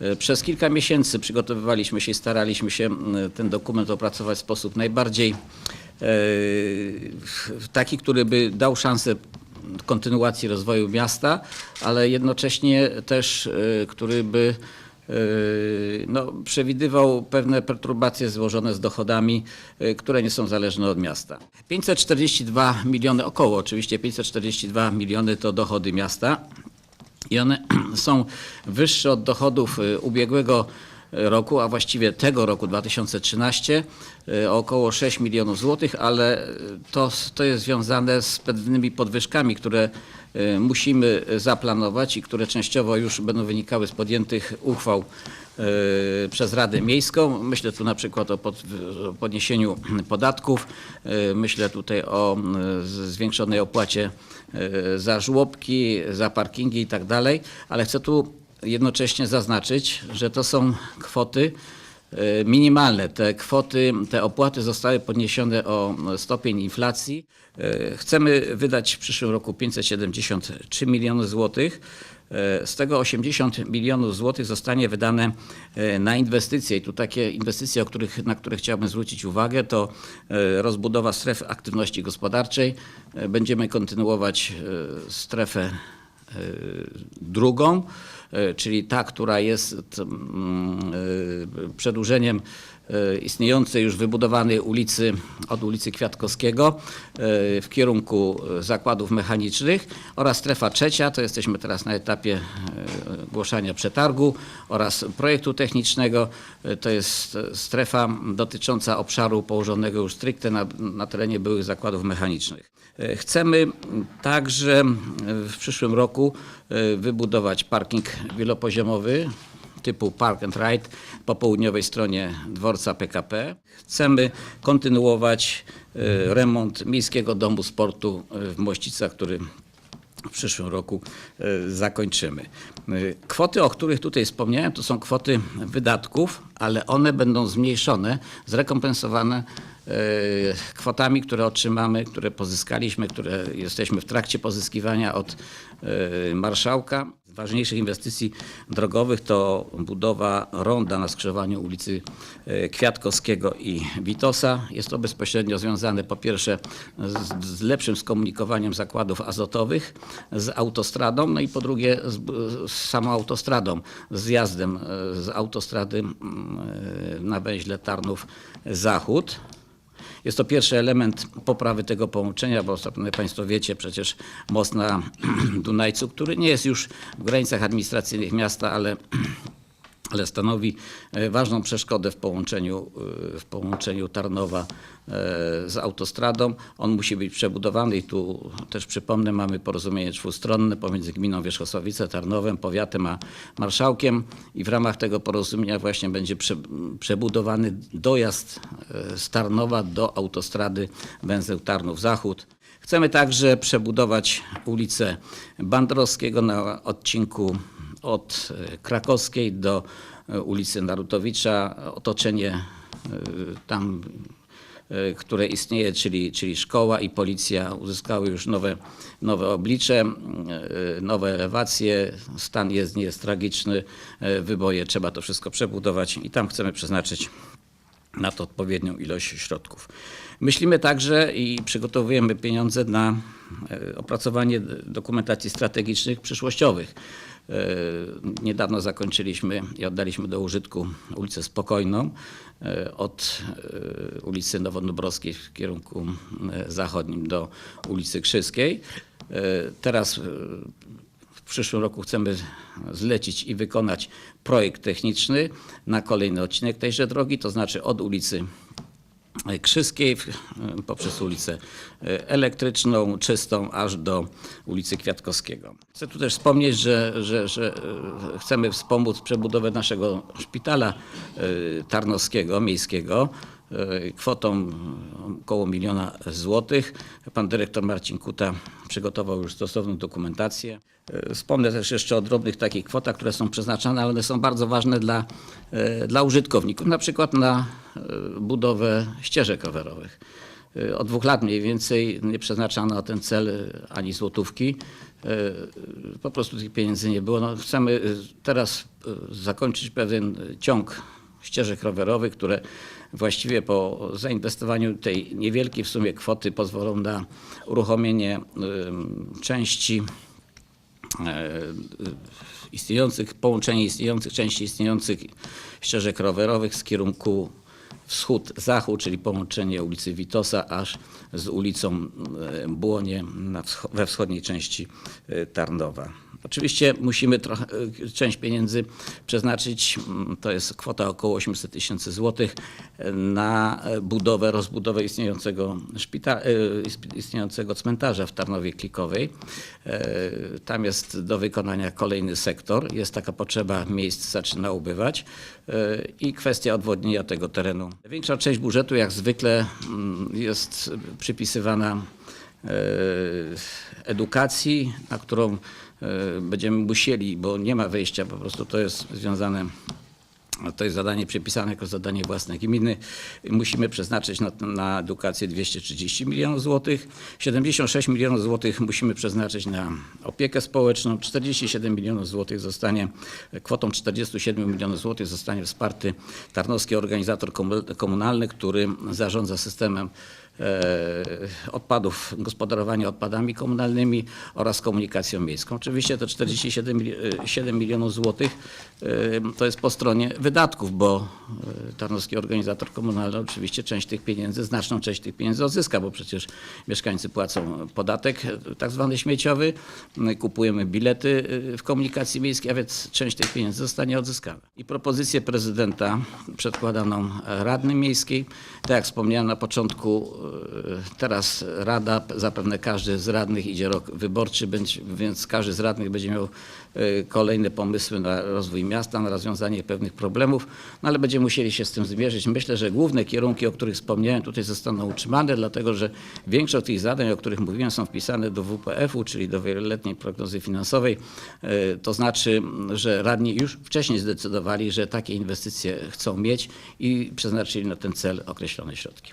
E, Przez kilka miesięcy przygotowywaliśmy się i staraliśmy się m, ten dokument opracować w sposób najbardziej e, taki, który by dał szansę kontynuacji rozwoju miasta, ale jednocześnie też, e, który by no, przewidywał pewne perturbacje złożone z dochodami, które nie są zależne od miasta. 542 miliony, około oczywiście 542 miliony to dochody miasta i one są wyższe od dochodów y, ubiegłego roku, a właściwie tego roku 2013 y, o około 6 milionów złotych, ale y, to, to jest związane z pewnymi podwyżkami, które y, musimy zaplanować i które częściowo już będą wynikały z podjętych uchwał przez Radę Miejską. Myślę tu na przykład o pod, o podniesieniu podatków, myślę tutaj o zwiększonej opłacie za żłobki, za parkingi i tak dalej, ale chcę tu jednocześnie zaznaczyć, że to są kwoty y, minimalne. Te kwoty, te opłaty zostały podniesione o stopień inflacji. Y, Chcemy wydać w przyszłym roku 573 miliony złotych. E, Z tego 80 milionów złotych zostanie wydane e, na inwestycje. I tu takie inwestycje, których, na które chciałbym zwrócić uwagę, to e, rozbudowa strefy aktywności gospodarczej. E, Będziemy kontynuować e, strefę e, drugą, e, czyli ta, która jest mm, e, przedłużeniem e, istniejącej już wybudowanej ulicy od ulicy Kwiatkowskiego e, w kierunku e, zakładów mechanicznych oraz strefa trzecia, to jesteśmy teraz na etapie e, ogłoszenia przetargu oraz projektu technicznego. E, To jest e, strefa dotycząca obszaru położonego już stricte na, na terenie byłych zakładów mechanicznych. E, Chcemy także w przyszłym roku e, wybudować parking wielopoziomowy typu Park and Ride po południowej stronie dworca PKP. Chcemy kontynuować e, remont Miejskiego Domu Sportu e, w Mościcach, który w przyszłym roku e, zakończymy. Kwoty, o których tutaj wspomniałem, to są kwoty wydatków, ale one będą zmniejszone, zrekompensowane kwotami, które otrzymamy, które pozyskaliśmy, które jesteśmy w trakcie pozyskiwania od marszałka. Ważniejszych inwestycji drogowych to budowa ronda na skrzyżowaniu ulicy e, Kwiatkowskiego i Witosa. Jest to bezpośrednio związane po pierwsze z, z lepszym skomunikowaniem zakładów azotowych z autostradą, no i po drugie z, z samą autostradą, z zjazdem e, z autostrady mm, e, na węźle Tarnów-Zachód. Jest to pierwszy element poprawy tego połączenia, bo zapewne Państwo wiecie przecież most na Dunajcu, który nie jest już w granicach administracyjnych miasta, ale ale stanowi e, ważną przeszkodę w połączeniu, e, w połączeniu Tarnowa e, z autostradą. On musi być przebudowany i tu też przypomnę, mamy porozumienie dwustronne pomiędzy gminą Wierzchosławice, Tarnowem, powiatem a marszałkiem i w ramach tego porozumienia właśnie będzie prze, przebudowany dojazd z Tarnowa do autostrady węzeł Tarnów-Zachód. Chcemy także przebudować ulicę Bandrowskiego na odcinku od e, Krakowskiej do e, ulicy Narutowicza, otoczenie e, tam, które istnieje, czyli, czyli szkoła i policja uzyskały już nowe, nowe oblicze, nowe elewacje, stan jest, nie jest tragiczny, wyboje, trzeba to wszystko przebudować i tam chcemy przeznaczyć na to odpowiednią ilość środków. Myślimy także i przygotowujemy pieniądze na opracowanie dokumentacji strategicznych przyszłościowych. E, Niedawno zakończyliśmy i oddaliśmy do użytku ulicę Spokojną e, od e, ulicy Nowonubrowskiej w kierunku zachodnim do ulicy Krzyskiej. Teraz w przyszłym roku chcemy zlecić i wykonać projekt techniczny na kolejny odcinek tejże drogi, to znaczy od ulicy Krzyskiej poprzez ulicę Elektryczną, Czystą, aż do ulicy Kwiatkowskiego. Chcę tu też wspomnieć, że, że, że e, chcemy wspomóc przebudowę naszego szpitala e, tarnowskiego, miejskiego, e, kwotą około miliona złotych. Pan dyrektor Marcin Kuta przygotował już stosowną dokumentację. E, Wspomnę też jeszcze o drobnych takich kwotach, które są przeznaczane, ale one są bardzo ważne dla, e, dla użytkowników, na przykład na e, budowę ścieżek rowerowych. Od dwóch lat mniej więcej nie przeznaczano na ten cel ani złotówki. po prostu tych pieniędzy nie było. No, chcemy teraz zakończyć pewien ciąg ścieżek rowerowych, które właściwie po zainwestowaniu tej niewielkiej w sumie kwoty pozwolą na uruchomienie części e, istniejących, połączenie istniejących, części istniejących ścieżek rowerowych z kierunku wschód-zachód, czyli połączenie ulicy Witosa aż z ulicą e, Błonie we wschodniej części e, Tarnowa. Oczywiście musimy trochę, e, część pieniędzy przeznaczyć, mm, to jest kwota około 800 tysięcy złotych, na budowę, rozbudowę istniejącego, istniejącego cmentarza w Tarnowie Klikowej. Tam jest do wykonania kolejny sektor. Jest taka potrzeba, miejsc zaczyna ubywać i kwestia odwodnienia tego terenu. Większa część budżetu jak zwykle mm, jest przypisywana e, edukacji, na którą e, będziemy musieli, bo nie ma wyjścia, po prostu to jest związane to jest zadanie przypisane jako zadanie własne gminy. Musimy przeznaczyć na, na edukację 230 milionów złotych. 76 milionów złotych musimy przeznaczyć na opiekę społeczną. 47 milionów złotych zostanie, kwotą 47 milionów złotych zostanie wsparty Tarnowski Organizator Komu- Komunalny, który zarządza systemem odpadów, gospodarowania odpadami komunalnymi oraz komunikacją miejską. Oczywiście te 47 mili- e, 7 milionów złotych e, to jest po stronie wydatków, bo e, Tarnowski Organizator Komunalny oczywiście część tych pieniędzy, znaczną część tych pieniędzy odzyska, bo przecież mieszkańcy płacą podatek e, tak zwany śmieciowy, e, kupujemy bilety e, w komunikacji miejskiej, a więc część tych pieniędzy zostanie odzyskana. I propozycję prezydenta przedkładaną radnym miejskiej, tak jak wspomniałem na początku, e, teraz rada, zapewne każdy z radnych idzie rok wyborczy, więc każdy z radnych będzie miał e, kolejne pomysły na rozwój miasta, na rozwiązanie pewnych problemów, no ale będziemy musieli się z tym zmierzyć. Myślę, że główne kierunki, o których wspomniałem, tutaj zostaną utrzymane, dlatego że większość tych zadań, o których mówiłem, są wpisane do WPF-u, czyli do wieloletniej prognozy finansowej. E, To znaczy, że radni już wcześniej zdecydowali, że takie inwestycje chcą mieć i przeznaczyli na ten cel określone środki.